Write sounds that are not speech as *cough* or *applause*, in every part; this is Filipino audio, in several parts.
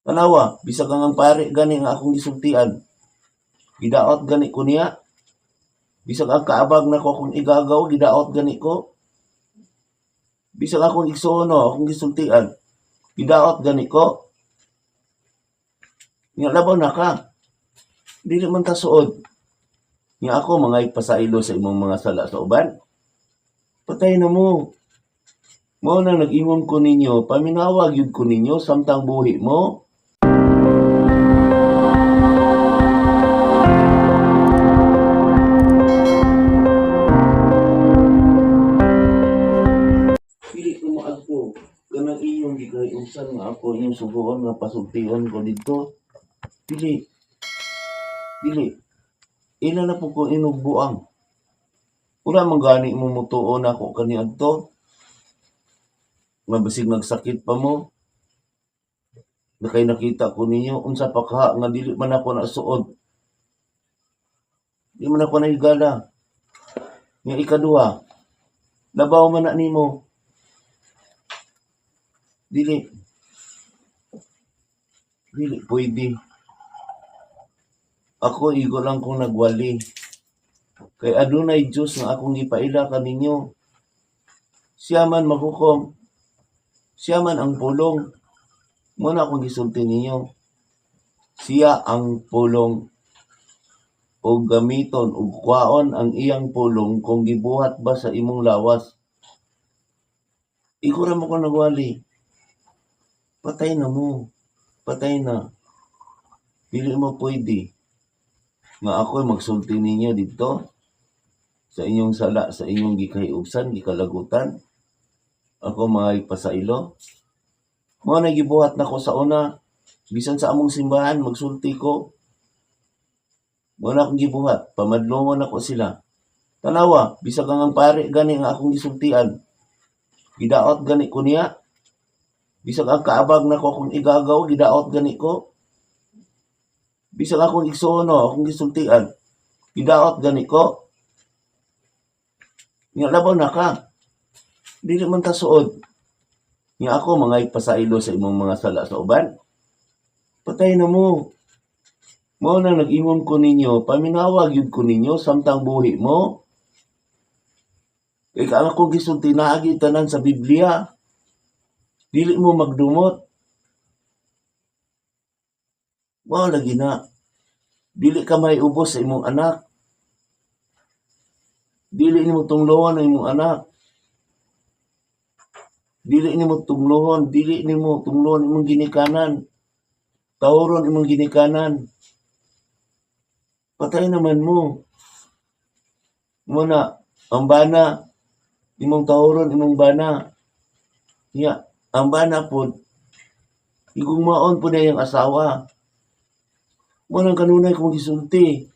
Tanawa, bisag ang pare gani nga akong gisultian. Gidaot gani ko niya. Bisag ang kaabag na ko akong igagaw, gidaot gani ko. Bisag akong igsuono, akong gisultian. Gidaot gani ko. Nga labaw na ka. Dili man ta suod. Nga ako mga ipasailo sa imong mga sala sa uban. Patay na mo. Mo na nag-ingon ko ninyo, paminawag yun ko ninyo, samtang buhi mo. Gikayusan nga ako, inyong suguan nga pasultian ko dito. Pili. Pili. Ila na po ko inugbuang. Wala man gani mo mutuon ako kani adto. Mabasig nagsakit pa mo. Nakay nakita ko ninyo unsa pa ka nga dili man ako nasuod. Di man ako nahigala. Nga ikaduha. Labaw man na nimo. Dili. Dili pwede. Ako igo lang kung nagwali. Kay adunay Diyos nga akong gipaila kaninyo. Siya man mahukom. Siya man ang pulong. Muna akong gisulti ninyo. Siya ang pulong o gamiton o kwaon ang iyang pulong kung gibuhat ba sa imong lawas. Iko ra mo ko nagwali. Patay na mo. Patay na. Dili mo pwede. Nga ako'y magsulti ninyo dito sa inyong sala, sa inyong gikahiubsan, gikalagutan. Ako mga ipasailo. Mga nagibuhat na ko sa una, bisan sa among simbahan, magsulti ko. Na akong gibuhat, pamadlongon ako sila. Tanawa, bisag ang pare gani nga akong gisultian. Gidaot gani ko niya. Bisag ang kaabag na ko akong igagaw, gidaot gani ko. Bisag akong igsuono, akong gisultian. Gidaot gani ko. Nga labaw na ka. Dili man ta suod. Nga ako mga ipasailo sa imong mga sala sa uban. Patay na mo. Mo na nag-ingon ko ninyo, paminawag yun ko ninyo, samtang buhi mo. Kaya ka akong gisulti tanan sa Biblia. Dili mo magdumot. Wow, lagi na. Dili ka may ubos sa imong anak. Dili nimo tunglohan ang imong anak. Dili nimo tunglohon, dili nimo tunglohon imong ginikanan. Tawron imong ginikanan. Patay naman mo. Muna, ang bana, imong tawron imong bana. Ya, ang bana po, igugmaon po na yung asawa. Munang kanunay kong gisulti.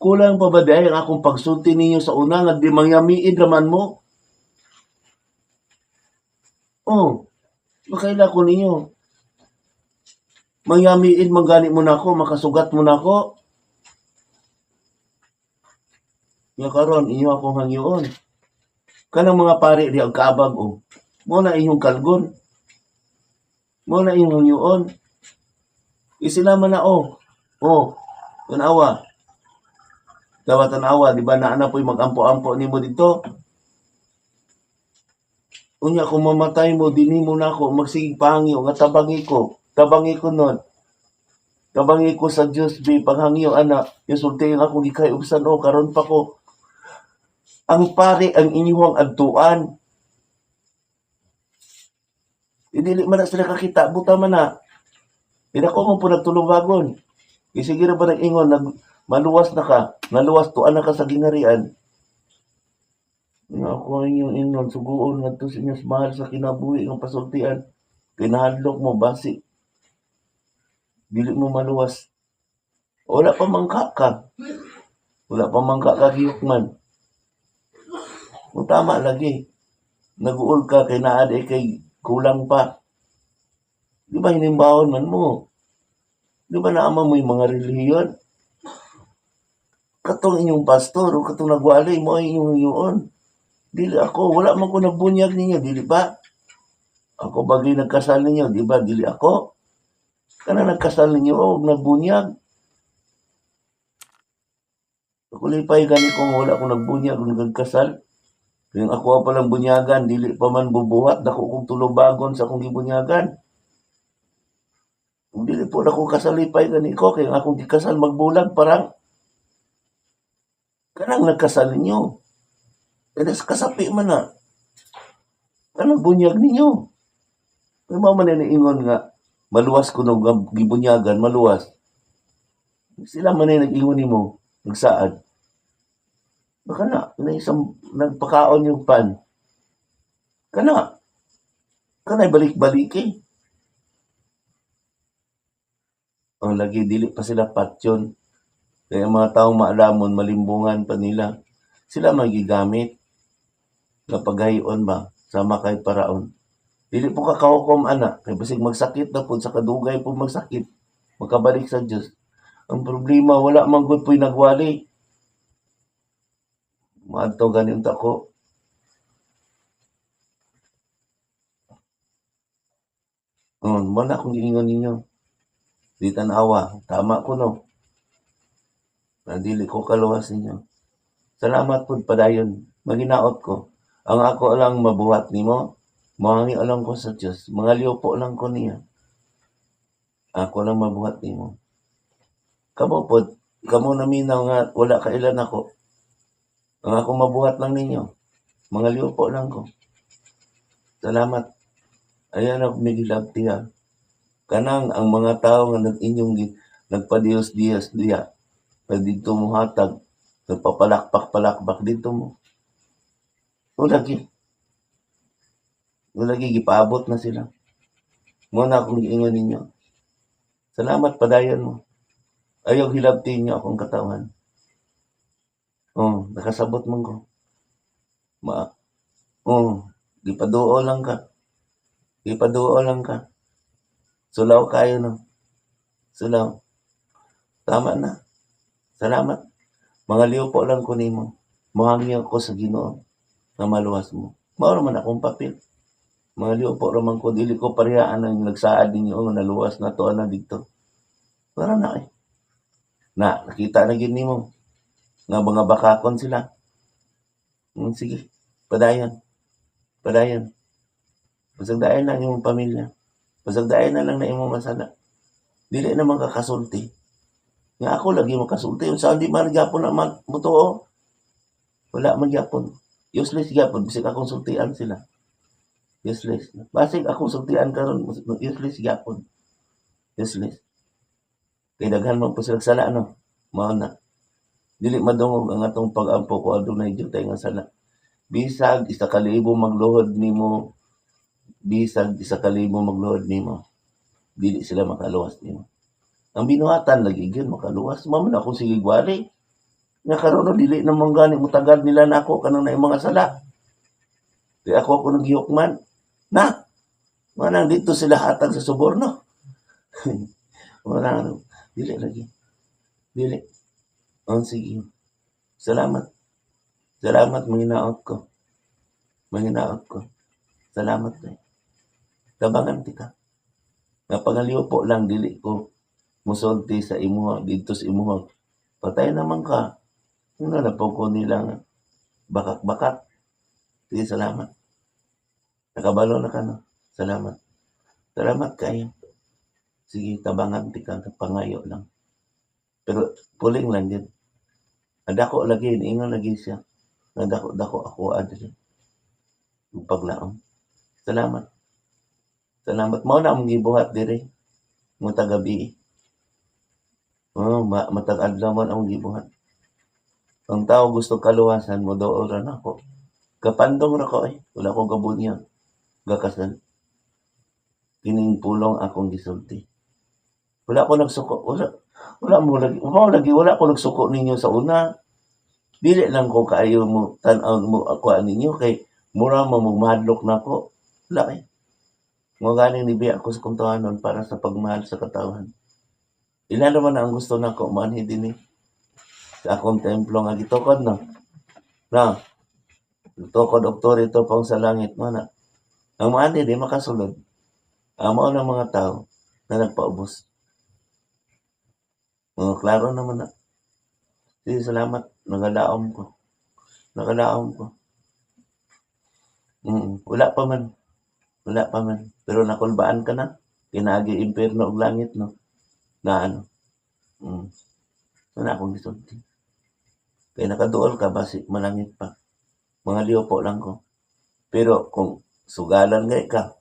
Kulang pa ba dahil ang akong pagsulti ninyo sa una nga di mangyamiid raman mo? Oh, makaila ko ninyo. Mangyamiid manggani mo na ako, makasugat mo na ako. Nga karon inyo akong hangyoon. Kanang mga pare di ang kaabag o. Mo na inyong kalgon. Mo na inyong hangyoon. Isilaman na o. O, tanawa. Dawa tanawa, di ba na po'y mag-ampo-ampo nimo dito? Unya kung mamatay mo, dini mo na ako, magsigig pahangyo, nga tabangi ko. Tabangi ko nun. Tabangi ko sa Diyos, bi, paghangyo, ana. Yung sulti yung akong gikay ubsan, o, karon pa ko. Ang pare, ang inyong adtuan. Idili man na sila kakita, buta man na. Hindi ko mo po nagtulubagon. Isige na ba nag-ingon, nag, maluwas na ka, naluwas to, anak ka sa gingarian. Nga ako inyong ingon, suguon nga to sa inyo mahal sa kinabuhi ng pasultian. Kinahadlok mo, basi. Dili mo maluwas. Wala pa mangka ka. Wala pa mangka ka giyok man. Kung tama lagi. Naguol ka kay naad eh, kay kulang pa. Di ba hinimbawon man mo? Di ba naama mo yung mga relihiyon? Katong inyong pastor o katong nagwali mo ay inyong yun. Dili ako, wala man ko nabunyag ninyo, dili ba? Ako bagay nagkasal ninyo, di ba? Dili ako. Kana nagkasal ninyo o nagbunyag. Kulipay gani kung wala akong nagbunyag kung nagkasal. Yung ako pa lang bunyagan, dili pa man bubuhat, dako kong tulubagon sa akong gibunyagan. Kung dili po na akong kasalipay gani ko, kaya akong gikasal magbulag, parang kanang nagkasal ninyo. Kaya sa kasapi man na. Kanang bunyag ninyo. May mga maniniingon nga, maluwas ko nung gibunyagan, maluwas. Sila man ay nag-ingon mo, nagsaad. Baka na, na isang nagpakaon yung pan. Kana, kana balik-balik eh. Ang lagi, dili pa sila patyon. Kaya mga taong maalamon, malimbungan pa nila. Sila magigamit. Napaghayon ba? Sama kay paraon. Dili po kakahukom anak. Kaya basig magsakit na po, sa kadugay po magsakit. Makabalik sa Diyos. Ang problema, wala man gud po'y nagwali. Maadto ganin ta ko. Oh, wala akong giingon ninyo. Di tanawa. Tama ko no. Nadili ko kaluwas ninyo. Salamat po padayon. Maginaot ko. Ang ako lang mabuhat nimo. Mangi lang ko sa Diyos. Mga liyopo lang ko niya. Ako lang mabuhat nimo. Kamo po, kamo naminaw nga wala kailan ako. Ang ako mabuhat lang ninyo. Mga liyopo lang ko. Salamat. Ayan ako migilab tiya. Kanang ang mga tao nga nag-inyong gi- nagpadiyos-diyos diya. Na dito mo hatag. Nagpapalakpak-palakpak dito mo. Wala gi. Wala gi, gipaabot na sila. Muna akong giingon ninyo. Salamat padayon mo. Ayaw hilabtin niyo akong katawan. Oh, nakasabot man ko. Ma oh, gipaduo lang ka. Gipaduo lang ka. Sulaw kayo no. Sulaw. Tama na. Salamat. Mga liyo po lang ko nimo. Muhangi ako sa Ginoo na maluwas mo. Mao man akong papel. Mga liyo po raman ko dili ko parehaan ang nagsaad ninyo nga naluwas na to na dito. Para na eh. Na, nakita na gid nimo nga mga bakakon sila. Mm, sige, padayon. Padayon. Pasagdayan lang imong pamilya. Pasagdayan na lang na imong masala. Dili naman ka kasulti. Nga ako lagi mo kasulti. Unsa di man gyapon na mutuo. Wala man gyapon. Useless gyapon bisig akong sultian sila. Useless. Basig akong sultian karon useless gyapon. Useless. Kay daghan man po sila sala no. Mao na. Dili madungog ang atong pag-ampo ko adunay jutay nga sala. Bisag isa ka magluhod nimo bisag isa ka magluhod nimo. Dili sila makaluwas nimo. Ang binuhatan lagi gyud makaluwas. Mao man ako sige gwali. Nga karon dili na mong gani mutagad nila nako kanang na mga sala. Di ako ako nagyukman. Na. Manang dito sila hatag sa suborno. *laughs* Wala. Dili lagi. Dili. Oh, sige. Salamat. Salamat, manginaot ko. Manginaot ko. Salamat kay. Tabangan tika. Napangaliw po lang, dili ko musulti sa imuha, dito sa imuha. Patay naman ka. Ano na po ko nila nga. Bakak-bakak. Sige, salamat. Nakabalo na ka no. Salamat. Salamat kayo. Sige, tabangan tika. Pangayo lang. Pero puling lang din. Nadako lagi, ingon lagi siya. Nadako, dako ako adre. Yung paglaom. Salamat. Salamat. Mao na ang gibuhat dire. Mo tagabi. Oh, ma matag adlaw man ang gibuhat. Ang tao gusto kaluwasan mo doon ra nako. Kapandong ra ko eh. Wala ko gabunya. Gakasan. Kining pulong akong gisulti. Wala ko nagsuko. Wala, wala mo lagi. Wala lagi. Wala ko nagsuko ninyo sa una. Dili lang ko kaayo mo tan-aw mo ako ninyo kay mura mo magmadlok na ko. Wala eh. Mga ni Bia ako sa kuntuhanon para sa pagmahal sa katawan. Ilan naman ang gusto na ko manhi din eh. Sa akong templo nga gitukod no. Na. Tukod doktor ito pang sa langit mo na. Ang mani di makasulod. Amo ng mga tao na nagpaubos. Mga klaro naman na. Sige, salamat. Nagalaom ko. Nagalaom ko. Mm, wala pa man. Wala pa man. Pero nakulbaan ka na. Kinagi impyerno og langit, no? Na ano. Mm. Wala akong gisulti. Kaya nakaduol ka, basi malangit pa. Mga liyopo lang ko. Pero kung sugalan gay ka,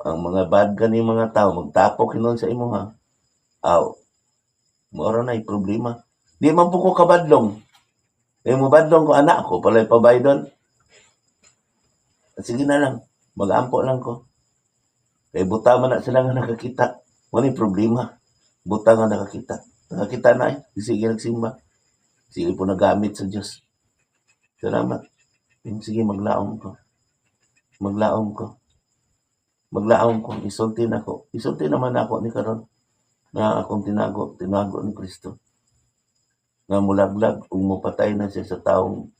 ang mga bad ka ni mga tao, magtapok hinon sa imo ha. Aw, Moro na problema. Di man po ko kabadlong. Eh mo ko anak ko palay pabay doon. Sige na lang, mag-ampo lang ko. Kay buta man na sila nga nakakita. Wala problema. Buta nga nakakita. Nakakita na eh. Sige nagsimba. Sige po nagamit sa Diyos. Salamat. Yung Sige, maglaom ko. Maglaom ko. Maglaom ko. Isulti na ko. Isulti naman ako ni karon na akong tinago, tinago ni Kristo. Nga mulaglag, umupatay na siya sa taong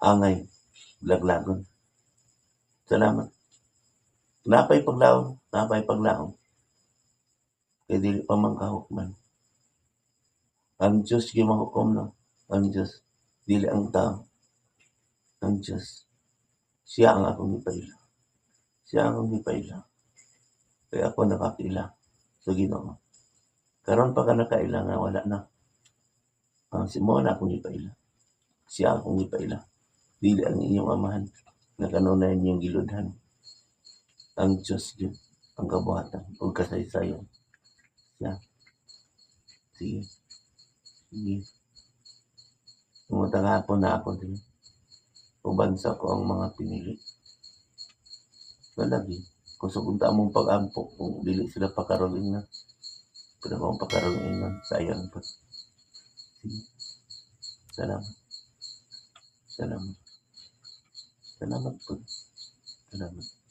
angay, laglagon. Salamat. Napay paglaom, napay paglaom. Kaya dili pa man kahukman. Ang Diyos yung mahukom no. Ang Diyos, dili ang tao. Ang Diyos. Siya ang akong ipaila. Siya ang akong ipaila. Kaya ako nakakila sa Ginoo. Karon pa ka nakaila nga wala na. Ang si mo na akong ipaila. Siya akong ipaila. Dili ang inyong amahan na kanunay niyong giludhan. Ang Diyos yun, ang kabuhatan, o kasaysayan. Siya. Sige. Sige. Umutang hapon na ako din. Ubansa ko ang mga pinili. Lalagi. Kung sugunta mong pag-ampo, kung dili sila pakaroling na. Pero kung pakaroling na, sayang pa. Sige. Salamat. Salamat. Salamat po. Salamat.